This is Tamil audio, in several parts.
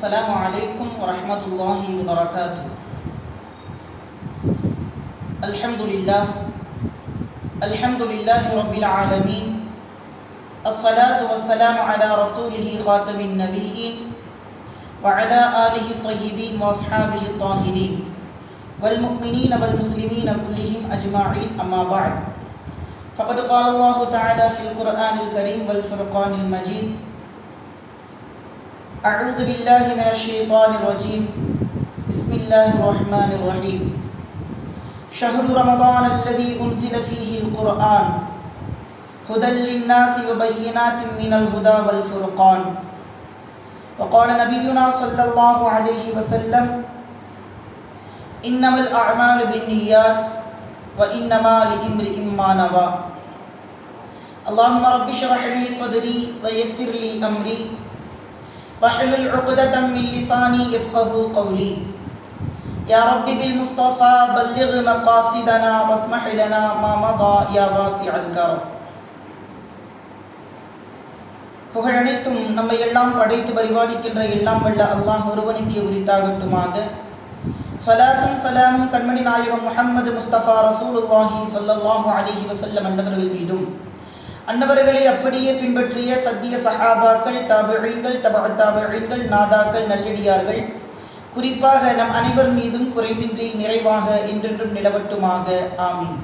السلام عليكم ورحمة الله وبركاته. الحمد لله. الحمد لله رب العالمين. الصلاة والسلام على رسوله خاتم النبيين وعلى آله الطيبين وأصحابه الطاهرين والمؤمنين والمسلمين كلهم أجمعين أما بعد. فقد قال الله تعالى في القرآن الكريم والفرقان المجيد أعوذ بالله من الشيطان الرجيم. بسم الله الرحمن الرحيم. شهر رمضان الذي أنزل فيه القرآن. هدى للناس وبينات من الهدى والفرقان. وقال نبينا صلى الله عليه وسلم إنما الأعمال بالنيات وإنما لإمرئ ما نوى. اللهم رب اشرح لي صدري ويسر لي أمري. واحلل عقدة من لساني يفقه قولي يا رب بالمصطفى بلغ مقاصدنا واسمح لنا ما مضى يا واسع الكرم புகழனைத்தும் நம்மை எல்லாம் படைத்து பரிபாலிக்கின்ற எல்லாம் வல்ல அல்லாஹ் ஒருவனுக்கு உரித்தாகட்டுமாக சலாத்தும் சலாமும் கண்மணி நாயகம் முஹம்மது முஸ்தபா ரசூலுல்லாஹி ஸல்லல்லாஹு அலைஹி வஸல்லம் அன்னவர்கள் மீதும் அன்னவர்களை அப்படியே பின்பற்றிய சத்திய சஹாபாக்கள் தாபிழீன்கள் தப தாபிழீன்கள் நாதாக்கள் நல்லடியார்கள் குறிப்பாக நம் அனைவர் மீதும் குறைவின்றி நிறைவாக என்றென்றும் நிலவட்டுமாக. ஆமீன்.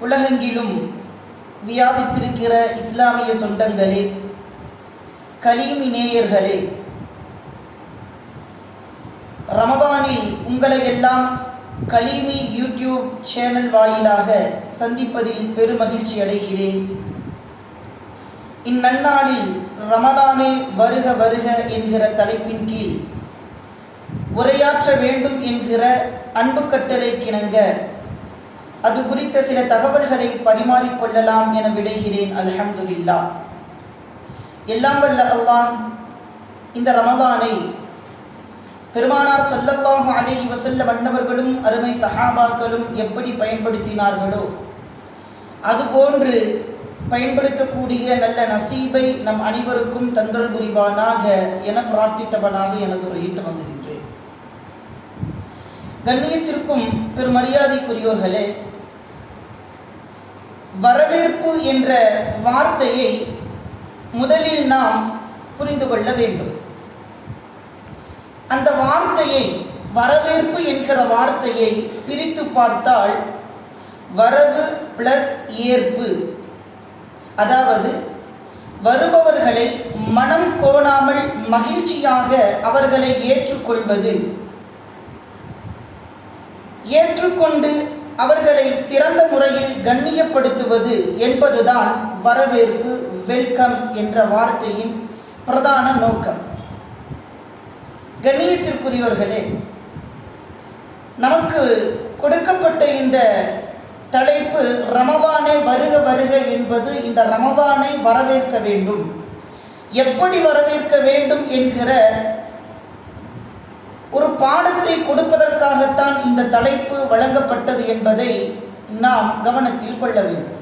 உலகெங்கிலும் வியாபித்திருக்கிற இஸ்லாமிய சொந்தங்களே கலீம் நேயர்களே ரமதானில் உங்களை எல்லாம் கலீமி யூடியூப் சேனல் வாயிலாக சந்திப்பதில் பெருமகிழ்ச்சி அடைகிறேன். இந்நன்னாளில் ரமலானே வருக வருக என்கிற தலைப்பின் கீழ் உரையாற்ற வேண்டும் என்கிற அன்பு கட்டளை கிணங்க அது குறித்த சில தகவல்களை பரிமாறிக்கொள்ளலாம் என விடைகிறேன் அலஹம்துல்லா எல்லாம் வல்ல அல்லாஹ் இந்த ரமலானை பெருமானார் சல்லல்லாஹு அலேஹி வசல்ல மன்னவர்களும் அருமை சஹாபாக்களும் எப்படி பயன்படுத்தினார்களோ அதுபோன்று பயன்படுத்தக்கூடிய நல்ல நசீபை நம் அனைவருக்கும் தந்தல் புரிவானாக என பிரார்த்தித்தவனாக எனது உரையை துவங்குகின்றேன் கண்ணியத்திற்கும் பெருமரியாதைக்குரியோர்களே வரவேற்பு என்ற வார்த்தையை முதலில் நாம் புரிந்து கொள்ள வேண்டும். அந்த வார்த்தையை வரவேற்பு என்கிற வார்த்தையை பிரித்து பார்த்தால் வரவு பிளஸ் ஏற்பு. அதாவது வருபவர்களை மனம் கோணாமல் மகிழ்ச்சியாக அவர்களை ஏற்றுக்கொள்வது. ஏற்றுக்கொண்டு அவர்களை சிறந்த முறையில் கண்ணியப்படுத்துவது என்பதுதான் வரவேற்பு வெல்கம் என்ற வார்த்தையின் பிரதான நோக்கம். கண்ணியத்திற்குரியோர்களே நமக்கு கொடுக்கப்பட்ட இந்த தலைப்பு ரமதானே வருக வருக என்பது இந்த ரமதானை வரவேற்க வேண்டும். எப்படி வரவேற்க வேண்டும் என்கிற ஒரு பாடத்தை கொடுப்பதற்காகத்தான் இந்த தலைப்பு வழங்கப்பட்டது என்பதை நாம் கவனத்தில் கொள்ள வேண்டும்.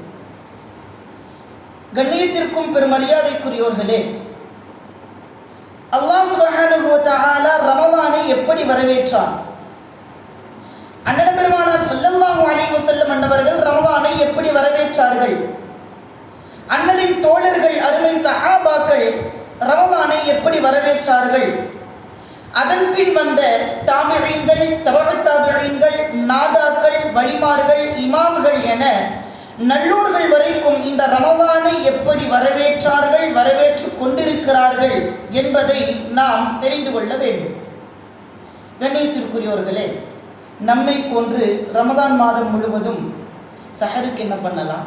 கண்ணியத்திற்கும் பெருமரியாதைக்குரியோர்களே அல்லாஹ் சுபஹானஹு தஆலா ரமலானை எப்படி வரவேற்றான்? அண்ணன் பெருமானார் ஸல்லல்லாஹு அலைஹி வஸல்லம் அன்னவர்கள் ரமலானை எப்படி வரவேற்றார்கள்? அண்ணனின் தோழர்கள் அருமை சஹாபாக்கள் ரமலானை எப்படி வரவேற்றார்கள்? அதன் பின் வந்த தாமிரீன்கள் தவறு தாமிழீன்கள் நாதாக்கள் வழிமார்கள் இமாம்கள் என நல்லூர்கள் வரைக்கும் இந்த ரமலானை எப்படி வரவேற்றார்கள் வரவேற்று கொண்டிருக்கிறார்கள் என்பதை நாம் தெரிந்து கொள்ள வேண்டும். கண்ணியத்திற்குரியவர்களே நம்மை போன்று ரமதான் மாதம் முழுவதும் சஹருக்கு என்ன பண்ணலாம்?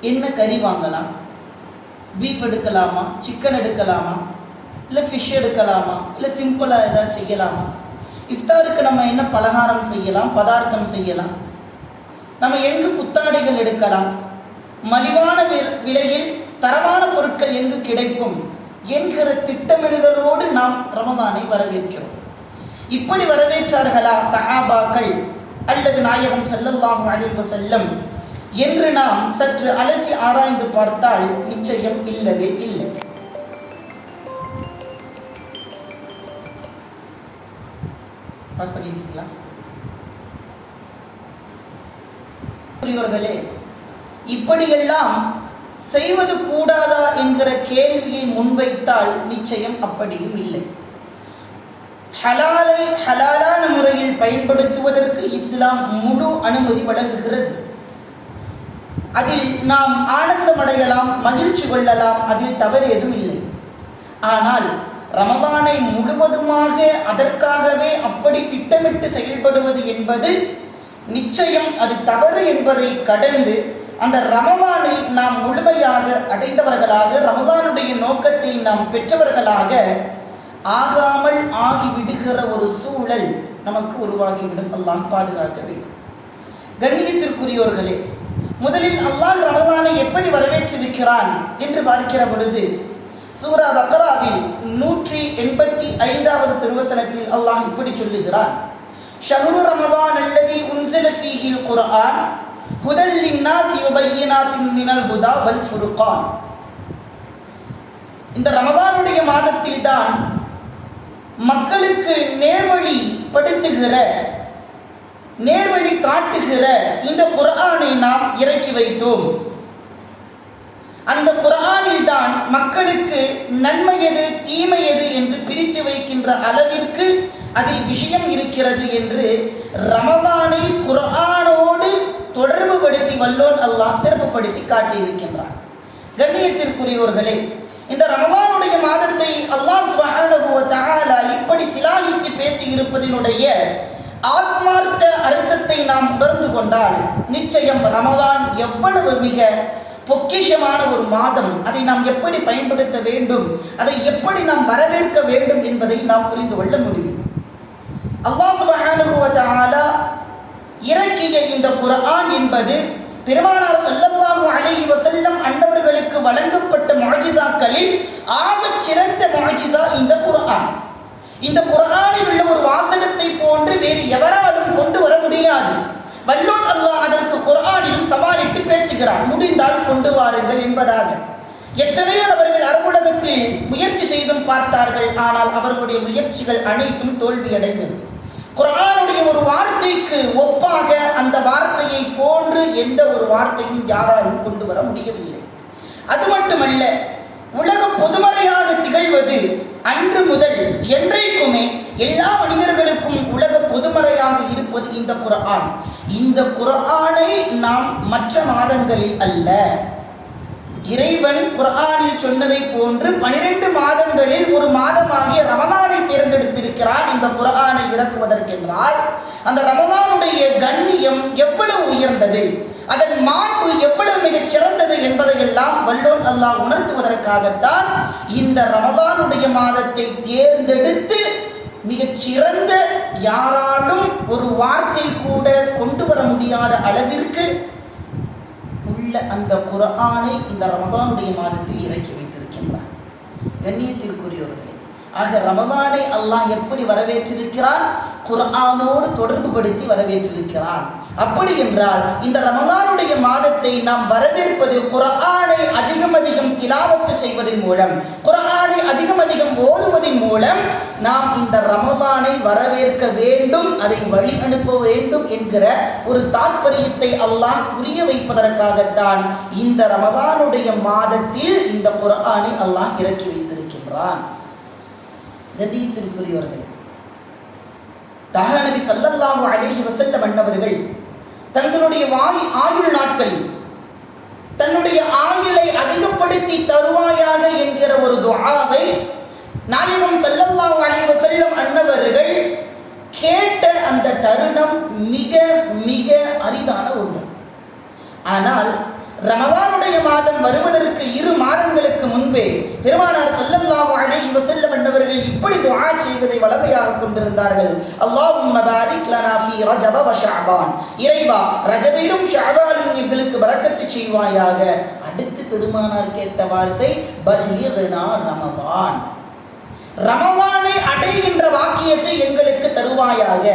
என்ன கறி வாங்கலாம்? பீஃப் எடுக்கலாமா? சிக்கன் எடுக்கலாமா? இல்லை ஃபிஷ் எடுக்கலாமா? இல்லை சிம்பிளாக ஏதாவது செய்யலாமா? இஃப்தாருக்கு நம்ம என்ன பலகாரம் செய்யலாம் பதார்த்தம் செய்யலாம்? நம்ம எங்கு புத்தாடைகள் எடுக்கலாம்? மலிவான விலையில் தரமான பொருட்கள் எங்கு கிடைக்கும்? என்கிற திட்டமிடுதலோடு நாம் ரமதானை வரவேற்கிறோம். இப்படி வரவேற்றார்களா சஹாபாக்கள்? அல்லது நாயகம் செல்லல்லாம் அழிவு செல்லம் என்று நாம் சற்று அலசி ஆராய்ந்து பார்த்தால் நிச்சயம் இல்லவே இல்லை. பாஸ் பண்ணியிருக்கீங்களா? அன்புக்குரியவர்களே இப்படியெல்லாம் செய்வது கூடாதா என்கிற கேள்வியை முன்வைத்தால் நிச்சயம் அப்படியும் இல்லை. ஹலாலை ஹலாலான முறையில் பயன்படுத்துவதற்கு இஸ்லாம் முழு அனுமதி வழங்குகிறது. அதில் நாம் ஆனந்தமடையலாம் மகிழ்ச்சி கொள்ளலாம் அதில் தவறு எதுவும் இல்லை. ஆனால் ரமதானை முழுவதுமாக அதற்காகவே அப்படி திட்டமிட்டு செயல்படுவது என்பது நிச்சயம் அது தவறு என்பதை கடந்து அந்த ரமதானை நாம் முழுமையாக அடைந்தவர்களாக ரமதானுடைய நோக்கத்தை நாம் பெற்றவர்களாக ஆகாமல் ஆகிவிடுகிற ஒரு சூழல் நமக்கு உருவாகிவிடும். அல்லாஹ் பாதுகாக்க வேண்டும். கண்ணியத்திற்குரியோர்களே முதலில் அல்லாஹ் ரமதானை எப்படி வரவேற்றிருக்கிறான் என்று பார்க்கிற பொழுது சூரா பக்ராவில் நூற்றி எண்பத்தி ஐந்தாவது திருவசனத்தில் அல்லாஹ் இப்படி சொல்லுகிறான். ஷஹ்ரு ரமதான் அல்லதி உன்சில ஃபீஹில் குர்ஆன் ஹுதல் லின்னாசி வபையினாத்தின் மினல் ஹுதா வல் ஃபுர்கான் இந்த ரமதானுடைய மாதத்தில் தான் மக்களுக்கு நேர்வழி படுத்துகிற நேர்வழி காட்டுகிற இந்த குரானை நாம் இறக்கி வைத்தோம். அந்த குரானில் தான் மக்களுக்கு நன்மை எது தீமை எது என்று பிரித்து வைக்கின்ற அளவிற்கு அதில் விஷயம் இருக்கிறது என்று ரமதானை குரானோடு தொடர்பு படுத்தி வல்லோன் அல்லாஹ் சிறப்புப்படுத்தி காட்டியிருக்கின்றான். கண்ணியத்திற்குரியோர்களே இந்த ரமதானுடைய மாதத்தை அல்லாஹ் சுப்ஹானஹு இப்படி சிலாகித்து பேசி இருப்பதினுடைய ஆத்மார்த்த அர்த்தத்தை நாம் உணர்ந்து கொண்டால் நிச்சயம் ரமதான் எவ்வளவு மிக பொக்கிஷமான ஒரு மாதம். அதை நாம் எப்படி பயன்படுத்த வேண்டும்? அதை எப்படி நாம் வரவேற்க வேண்டும் என்பதை நாம் புரிந்து கொள்ள முடியும். அல்லாஹ் சுப்ஹானஹு வ தஆலா இறக்கிய இந்த குர்ஆன் என்பது பெருமானார் ஸல்லல்லாஹு அலைஹி வஸல்லம் அன்னவர்களுக்கு வழங்கப்பட்ட மாஜிசாக்களில் ஆகச் சிறந்த மாஜிசா இந்த குர்ஆன். இந்த குர்ஆனில் உள்ள ஒரு வாசகத்தை போன்று வேறு எவராலும் கொண்டு வர முடியாது. வல்லோன் அல்லாஹ் அதற்கு குர்ஆனிலும் சவாலிட்டு பேசுகிறான். முடிந்தால் கொண்டு வாருங்கள் என்பதாக. எத்தனையோ அவர்கள் அரபுலகத்தில் முயற்சி செய்தும் பார்த்தார்கள். ஆனால் அவர்களுடைய முயற்சிகள் அனைத்தும் தோல்வியடைந்தது. குரானுடைய ஒரு வார்த்தைக்கு ஒப்பாக அந்த வார்த்தையை போன்று எந்த ஒரு வார்த்தையும் யாராலும் கொண்டு வர முடியவில்லை. அது மட்டுமல்ல உலக பொதுமறையாக திகழ்வது அன்று முதல் என்றைக்குமே எல்லா மனிதர்களுக்கும் உலக பொதுமறையாக இருப்பது இந்த குரான். இந்த குரானை நாம் மற்ற மாதங்களில் அல்ல. இறைவன் குரானில் சொன்னதை போன்று பனிரெண்டு மாதங்களில் ஒரு மாதமாகிய ரமலானை தேர்ந்தெடுத்திருக்கிறான் இந்த குரானை இறக்குவதற்கென்றால் அந்த ரமலானுடைய கண்ணியம் எவ்வளவு உயர்ந்தது அதன் மாண்பு எவ்வளவு மிகச் சிறந்தது என்பதையெல்லாம் வல்லோன் அல்லாஹ் உணர்த்துவதற்காகத்தான் இந்த ரமலானுடைய மாதத்தை தேர்ந்தெடுத்து மிகச் சிறந்த யாராலும் ஒரு வார்த்தை கூட கொண்டு வர முடியாத அளவிற்கு உள்ள அந்த குரானை இந்த ரமதானுடைய மாதத்தில் இறக்கி வைத்திருக்கின்றார். கண்ணியத்திற்குரியவர்கள் ஆக ரமதானை அல்லாஹ் எப்படி வரவேற்றிருக்கிறான்? குர்ஆனோடு தொடர்பு படுத்தி வரவேற்றிருக்கிறான். அப்படி என்றால் இந்த ரமதானுடைய மாதத்தை நாம் வரவேற்பது குரானை அதிகம் அதிகம் திலாவத்து செய்வதன் மூலம் குரானை அதிகம் அதிகம் ஓதுவதன் மூலம் நாம் இந்த ரமதானை வரவேற்க வேண்டும் அதை வழி அனுப்ப வேண்டும் என்கிற ஒரு தாற்பயத்தை அல்லாஹ் புரிய வைப்பதற்காகத்தான் இந்த ரமதானுடைய மாதத்தில் இந்த குரானை அல்லாஹ் இறக்கி வைத்திருக்கின்றான். கண்ணியத்திற்குரியவர்கள். தஹ நபி சல்லல்லாஹு அலைஹி வசல்ல மன்னவர்கள் தங்களுடைய வாய் ஆயுள் நாட்களில் தன்னுடைய ஆயுளை அதிகப்படுத்தி தருவாயாக என்கிற ஒரு துஆவை நாயகம் ஸல்லல்லாஹு அலைஹி வஸல்லம் அன்னவர்கள் கேட்ட அந்த தருணம் மிக மிக அரிதான ஒன்று. ஆனால் ரமதான் மாதம் வருவதற்கு இரு மாதங்களுக்கு முன்பே பெருமானார் செல்லல்லாஹு அலைஹி வசல்லம் என்றவர்கள் இப்படி துஆ செய்வதை வளமையாக கொண்டிருந்தார்கள். அல்லாஹும் மபாரிக் லனா ஃபீ ரஜப வ ஷஅபான். இறைவா ரஜபிலும் ஷாபாலும் எங்களுக்கு பரக்கத்து செய்வாயாக. அடுத்து பெருமானார் கேட்ட வார்த்தை பல்லிகனா ரமதான். ரமலானை அடைகின்ற வாக்கியத்தை எங்களுக்கு தருவாயாக.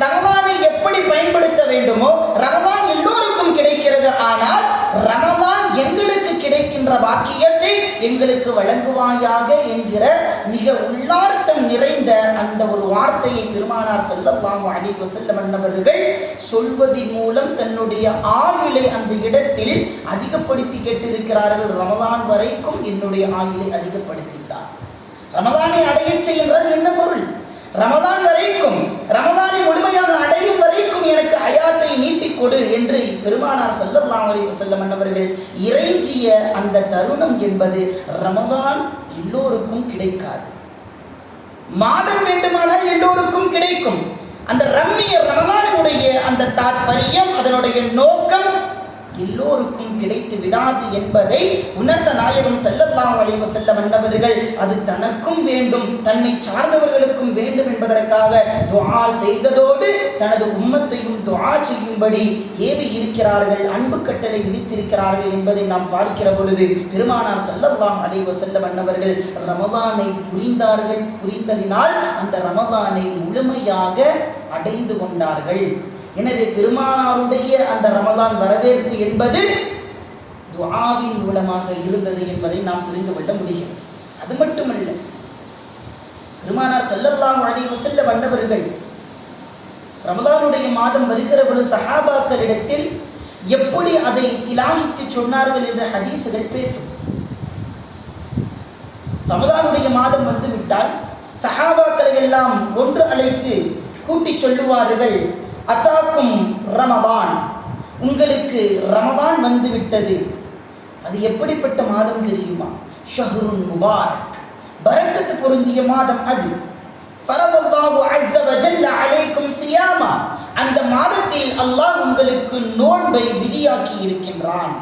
ரமவானை எப்படி பயன்படுத்த வேண்டுமோ ரமவான் எல்லோருக்கும் கிடைக்கிறது. ஆனால் ரம கிடைக்கின்ற வாக்கியத்தை எங்களுக்கு வழங்குவாயாக என்கிற மிக உள்ளார்த்தம் நிறைந்த அந்த ஒரு வார்த்தையை பெருமானார் செல்லவாங்க அலைஹி செல்ல மன்னவர்கள் சொல்வதின் மூலம் தன்னுடைய ஆயுளை அந்த இடத்தில் அதிகப்படுத்தி கேட்டிருக்கிறார்கள். ரமதான் வரைக்கும் என்னுடைய ஆயுளை அதிகப்படுத்தித்தார் ரமதானை அடையச் செய்கின்றால் என்ன பொருள்? ரமதான் வரைக்கும் ரமதானை முழுமையாக அடையும் வரைக்கும் எனக்கு ஹயாத்தை நீட்டிக் கொடு என்று பெருமானார் செல்லலாம் அலைஹி வஸல்லம் இறைஞ்சிய அந்த தருணம் என்பது ரமதான் எல்லோருக்கும் கிடைக்காது. மாதம் வேண்டுமானால் எல்லோருக்கும் கிடைக்கும். அந்த ரம்மிய ரமதானுடைய அந்த தாத்பரியம் அதனுடைய நோக்கம் எல்லோருக்கும் கிடைத்து விடாது என்பதை உணர்ந்த நாயகம் செல்லல்லாம் வளைவு செல்ல மன்னவர்கள் அது தனக்கும் வேண்டும் தன்னை சார்ந்தவர்களுக்கும் வேண்டும் என்பதற்காக துவா செய்ததோடு தனது உம்மத்தையும் துவா செய்யும்படி ஏவி இருக்கிறார்கள் அன்பு கட்டளை விதித்திருக்கிறார்கள் என்பதை நாம் பார்க்கிற பொழுது பெருமானார் செல்லல்லாம் அலைவ செல்ல மன்னவர்கள் ரமதானை புரிந்தார்கள் புரிந்ததினால் அந்த ரமதானை முழுமையாக அடைந்து கொண்டார்கள். எனவே பெருமானாருடைய அந்த ரமதான் வரவேற்பு என்பது துஆவின் மூலமாக இருந்தது என்பதை நாம் புரிந்து கொள்ள முடியும் அது மட்டுமல்ல பெருமானார் செல்லல்லாம் அழைவு செல்ல வந்தவர்கள் ரமதானுடைய மாதம் வருகிற பொழுது சஹாபாக்களிடத்தில் எப்படி அதை சிலாகித்து சொன்னார்கள் என்ற ஹதீசுகள் பேசும். ரமதானுடைய மாதம் வந்து விட்டால் சஹாபாக்களை எல்லாம் ஒன்று அழைத்து கூட்டி சொல்லுவார்கள் அத்தாக்கும் ரமதான் உங்களுக்கு ரமதான் வந்து விட்டது அது எப்படிப்பட்ட மாதம் தெரியுமா? ஷஹ்ருன் முபாரக். பரக்கத்து பொருந்திய மாதம் அது. ஃபரதல்லாஹு அஸ்ஸ வஜல்ல அலைக்கும் சியாமா. அந்த மாதத்தில் அல்லாஹ் உங்களுக்கு நோன்பை விதியாக்கி இருக்கின்றான்.